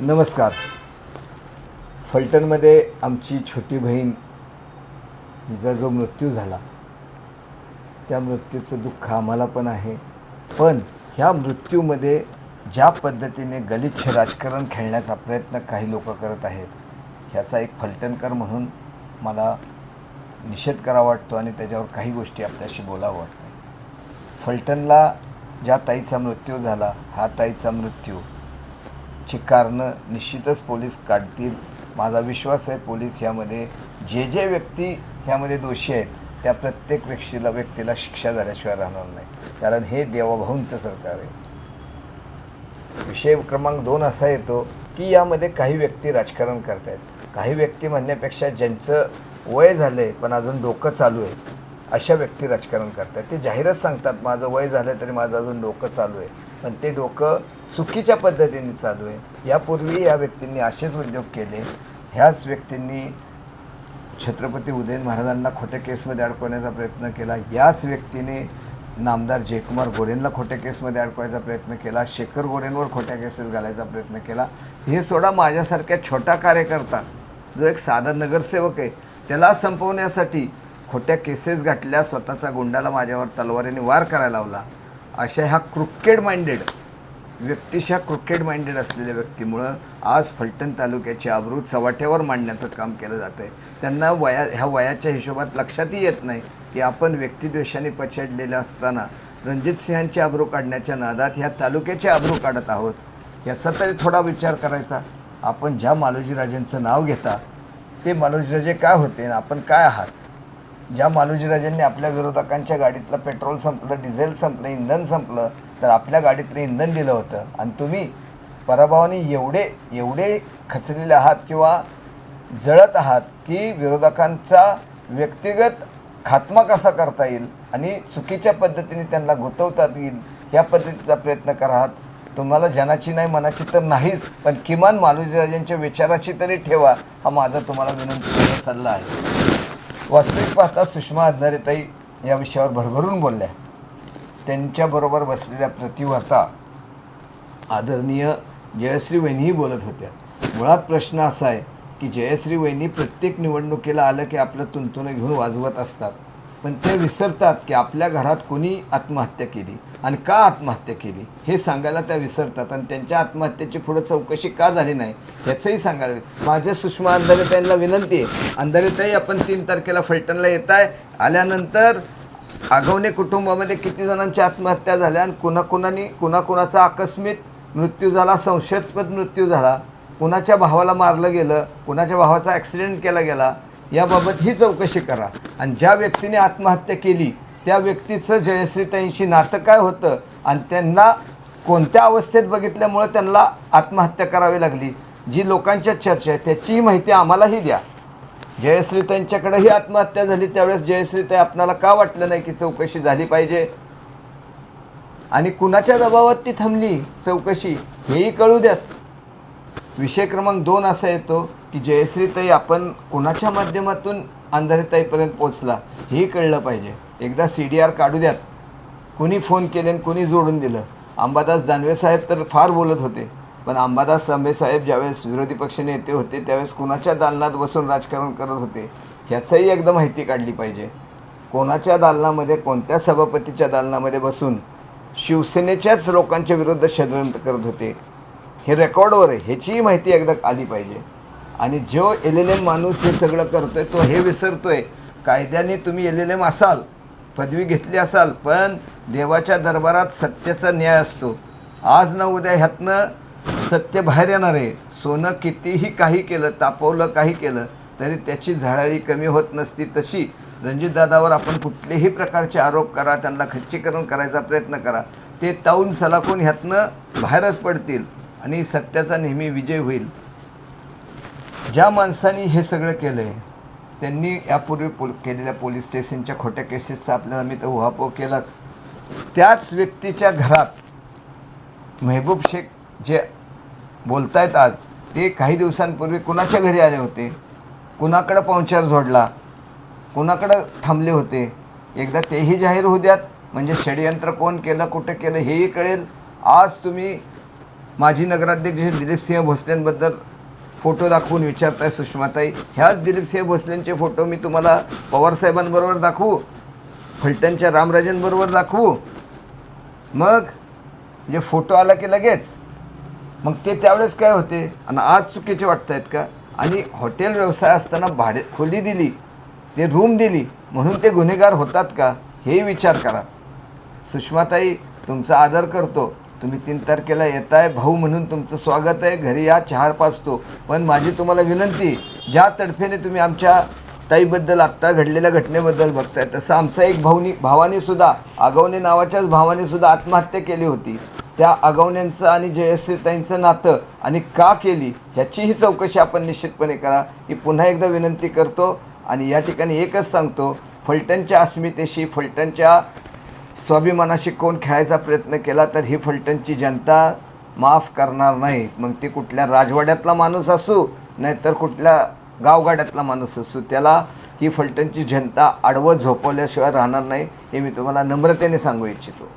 नमस्कार. फलटणमध्ये आमची छोटी बहीण हिचा जो मृत्यू झाला त्या मृत्यूचं दुःख आम्हाला पण आहे. पण ह्या मृत्यूमध्ये ज्या पद्धतीने गलिच्छ राजकारण खेळण्याचा प्रयत्न काही लोक करत आहेत ह्याचा एक फलटणकर म्हणून मला निषेध करावा वाटतो आणि त्याच्यावर काही गोष्टी आपल्याशी बोलावं वाटतं. फलटणला ज्या ताईचा मृत्यू झाला हा ताईचा मृत्यू ची कारणं निश्चितच पोलीस काढतील. माझा विश्वास आहे पोलीस यामध्ये जे जे व्यक्ती ह्यामध्ये दोषी आहेत त्या प्रत्येक व्यक्तीला व्यक्तीला शिक्षा झाल्याशिवाय राहणार नाही. कारण हे देवाभाऊंचं सरकार आहे. विषय क्रमांक दोन असा येतो की यामध्ये काही व्यक्ती राजकारण करत आहेत काही व्यक्ती म्हणण्यापेक्षा ज्यांचं वय झालं आहे पण अजून डोकं चालू आहे अशा व्यक्ती राजकारण करत आहेत ते जाहीरच सांगतात माझं वय झालं तरी माझं अजून डोकं चालू आहे. पण ते डोकं चुकीच्या पद्धतीने चालू आहे. यापूर्वी या व्यक्तींनी असेच उद्योग केले. ह्याच व्यक्तींनी छत्रपती उदयन महाराजांना खोट्या केसमध्ये अडकवण्याचा प्रयत्न केला. याच व्यक्तीने नामदार जयकुमार गोरेंना खोट्या केसमध्ये अडकवायचा प्रयत्न केला. शेखर गोरेंवर खोट्या केसेस घालायचा प्रयत्न केला. हे सोडा माझ्यासारख्या छोटा कार्यकर्ता जो एक साधा नगरसेवक आहे त्याला संपवण्यासाठी खोट्या केसेस घातल्या स्वतःचा गुंडाला माझ्यावर तलवारीने वार करायला लावला. अशा ह्या क्रुकेड माइंडेड व्यक्तिशा क्रुकेड माइंडेड असलेल्या व्यक्तीमुळं आज फलटण तालुक्याची आबरू चव्हाट्यावर मांडण्याचं काम केलं जातं आहे त्यांना वया ह्या वयाच्या हिशोबात लक्षातही येत नाही की आपण व्यक्तिद्वेषाने पछाडलेलं असताना रणजित सिंहांची आबरू काढण्याच्या नादात ह्या तालुक्याची आबरू काढत आहोत. याचा तरी थोडा विचार करायचा. आपण ज्या मालोजीराजेंचं नाव घेता ते मालोजीराजे काय होते आणि आपण काय आहात? ज्या मालोजीराजांनी आपल्या विरोधकांच्या गाडीतलं पेट्रोल संपलं डिझेल संपलं इंधन संपलं तर आपल्या गाडीतलं इंधन दिलं होतं. आणि तुम्ही पराभवाने एवढे एवढे खचलेले आहात किंवा जळत आहात की विरोधकांचा व्यक्तिगत खात्मा कसा करता येईल आणि चुकीच्या पद्धतीने त्यांना गुंतवता येईल या पद्धतीचा प्रयत्न करा. आहात तुम्हाला जनाची नाही मनाची तर नाहीच पण किमान मालोजीराजांच्या विचाराची तरी ठेवा. हा माझा तुम्हाला विनंती सल्ला आहे. वास्तविक पाहता सुषमा आधारेताई या विषयावर भरभरून बोलल्या. त्यांच्याबरोबर बसलेल्या प्रतिवर्ता आदरणीय जयश्री वहिनीही बोलत होत्या. मुळात प्रश्न असा आहे की जयश्री वहिनी प्रत्येक निवडणुकीला आलं की आपलं तुंतुनं घेऊन वाजवत असतात. पण ते विसरतात की आपल्या घरात कोणी आत्महत्या केली आणि का आत्महत्या केली हे सांगायला त्या विसरतात. आणि त्यांच्या आत्महत्येची पुढं चौकशी का झाली नाही ह्याचंही सांगायला माझ्या सुषमा अंधारेताईंना विनंती आहे. अंधारेताई आपण तीन तारखेला फलटणला येत आहे आल्यानंतर आगवणे कुटुंबामध्ये किती जणांची आत्महत्या झाल्या आणि कुणाकुणानी कुणाकुणाचा आकस्मिक मृत्यू झाला संशयास्पद मृत्यू झाला. कुणाच्या भावाला मारलं गेलं कुणाच्या भावाचा ॲक्सिडेंट केला गेला याबाबत ही चौकशी करा. आणि ज्या व्यक्तीने आत्महत्या केली त्या व्यक्तीचं जयश्रीताईंशी नातं काय होतं आणि त्यांना कोणत्या अवस्थेत बघितल्यामुळं त्यांना आत्महत्या करावी लागली? जी लोकांच्या चर्चा आहे त्याचीही माहिती आम्हालाही द्या. जयश्रीताईंच्याकडंही आत्महत्या झाली त्यावेळेस जयश्रीताई आपणाला का वाटलं नाही की चौकशी झाली पाहिजे? आणि कुणाच्या दबावात ती थांबली चौकशी? हेही कळू द्यात. विषय क्रमांक दोन असा येतो की जयश्रीताई आपण कोणाच्या माध्यमातून अंधारेताईपर्यंत पोचला हेही कळलं पाहिजे. एकदा सी डी आर काढू द्यात. कुणी फोन केले आणि कुणी जोडून दिलं. अंबादास दानवे साहेब तर फार बोलत होते. पण अंबादास दानवे साहेब ज्यावेळेस विरोधी पक्ष नेते होते त्यावेळेस कुणाच्या दालनात बसून राजकारण करत होते ह्याचंही एकदा माहिती काढली पाहिजे. कोणाच्या दालनामध्ये कोणत्या सभापतीच्या दालनामध्ये बसून शिवसेनेच्याच लोकांच्या विरुद्ध षडयंत्र करत होते? हे रेकॉर्डवर आहे ह्याचीही माहिती एकदा आली पाहिजे. आणि जो एल एल एम माणूस हे सगळं करतो आहे तो हे विसरतो आहे कायद्याने तुम्ही एल एल एम असाल पदवी घेतली असाल पण देवाच्या दरबारात सत्याचा न्याय असतो. आज ना उद्या ह्यातनं सत्य बाहेर येणार आहे. सोनं कितीही काही केलं तापवलं काही केलं तरी त्याची झळाळी कमी होत नसती तशी. रणजितदादावर आपण कुठलेही प्रकारचे आरोप करा त्यांना खच्चीकरण करायचा प्रयत्न करा. ते ताऊन सलाखून ह्यातनं बाहेरच पडतील. आणि सत्याचा नेहमी विजय होईल. ज्या माणसांनी हे सगळं केलं आहे त्यांनी यापूर्वी पोल केलेल्या पोलीस स्टेशनच्या खोट्या केसेसचा आपल्याला मी तर उहापोह केलाच. त्याच व्यक्तीच्या घरात मेहबूब शेख जे बोलतायत आज ते काही दिवसांपूर्वी कुणाच्या घरी आले होते? कुणाकडं पाहुणचार जोडला कुणाकडं थांबले होते? एकदा तेही जाहीर होऊ द्यात. म्हणजे षडयंत्र कोण केलं कुठं केलं हेही कळेल. आज तुम्ही माजी नगराध्यक्ष दिलीपसिंह भोसलेंबद्दल फोटो दाखवून विचारताय सुषमाताई. ह्याच दिलीपसिंह भोसलेंचे फोटो मी तुम्हाला पवारसाहेबांबरोबर दाखवू. फलटणच्या रामराजेंबरोबर दाखवू. मग म्हणजे फोटो आला की लगेच. मग ते त्यावेळेस काय होते? आणि आज चुकीचे वाटत आहेत का? आणि हॉटेल व्यवसाय असताना भाडे खोली दिली ते रूम दिली म्हणून ते गुन्हेगार होतात का? हे विचार करा. सुषमाताई तुमचा आदर करतो. तुम्ही तीन तारखेला येताय भाऊ म्हणून तुमचं स्वागत आहे घरी या चहार पाचतो. पण माझी तुम्हाला विनंती ज्या तडफेने तुम्ही आमच्या ताईबद्दल आत्ता घडलेल्या घटनेबद्दल बघताय तसं आमचा एक भाऊनी भावाने सुद्धा आगवणे नावाच्याच भावाने सुद्धा आत्महत्या केली होती. त्या आगवण्यांचं आणि जयश्रीताईंचं नातं आणि का केली ह्याचीही चौकशी आपण निश्चितपणे करा. ही पुन्हा एकदा विनंती करतो आणि या ठिकाणी एकच सांगतो फलटणच्या अस्मितेशी फलटणच्या स्वाभिमानाशी कोण खेळायचा प्रयत्न केला तर ही फलटणची जनता माफ करणार नाही. मग ती कुठल्या राजवाड्यातला माणूस असू नाहीतर कुठल्या गावगाड्यातला माणूस असू त्याला ही फलटणची जनता आडवं झोपवल्याशिवाय राहणार नाही हे मी तुम्हाला नम्रतेने सांगू इच्छितो.